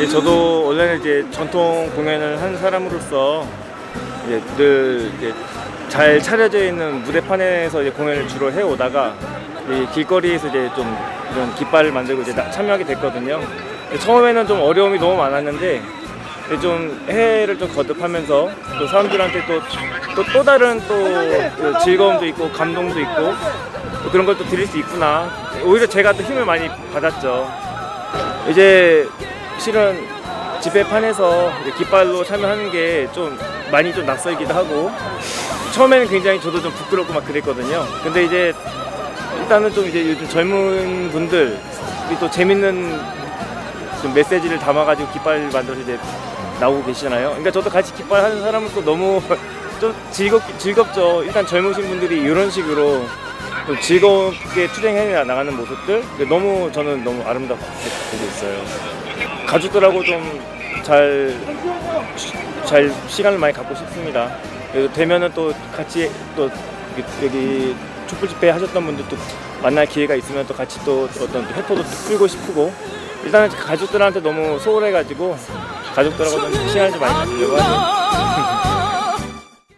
예, 저도 원래는 이제 전통 공연을 한 사람으로서 이제 늘 이제 잘 차려져 있는 무대판에서 이제 공연을 주로 해 오다가 이 길거리에서 이제 좀 이런 깃발을 만들고 이제 나- 참여하게 됐거든요. 처음에는 좀 어려움이 너무 많았는데 좀 해를 좀 거듭하면서 또 사람들한테 또 또 또 다른 또그 즐거움도 있고 감동도 있고 또 그런 걸 또 드릴 수 있구나. 오히려 제가 또 힘을 많이 받았죠. 이제 실은 집회판에서 깃발로 참여하는 게 좀 많이 좀 낯설기도 하고 처음에는 굉장히 저도 좀 부끄럽고 막 그랬거든요. 근데 이제 일단은 좀 이제 요즘 젊은 분들이 또 재밌는 좀 메시지를 담아가지고 깃발 만들어서 이제 나오고 계시잖아요. 그러니까 저도 같이 깃발 하는 사람으로서 너무 좀 즐겁 즐겁죠. 일단 젊으신 분들이 이런 식으로 좀 즐겁게 투쟁해 나가는 모습들 너무 저는 너무 아름답게 보고 있어요. 가족들하고 좀 잘 잘 시간을 많이 갖고 싶습니다. 그래서 되면은 또 같이 또 여기, 여기 촛불 집회 하셨던 분들 또 만날 기회가 있으면 또 같이 또 어떤 또 회포도 또 풀고 싶고 일단은 가족들한테 너무 소홀해가지고 가족들하고 좀 시간을 좀 많이 가지려고 하죠.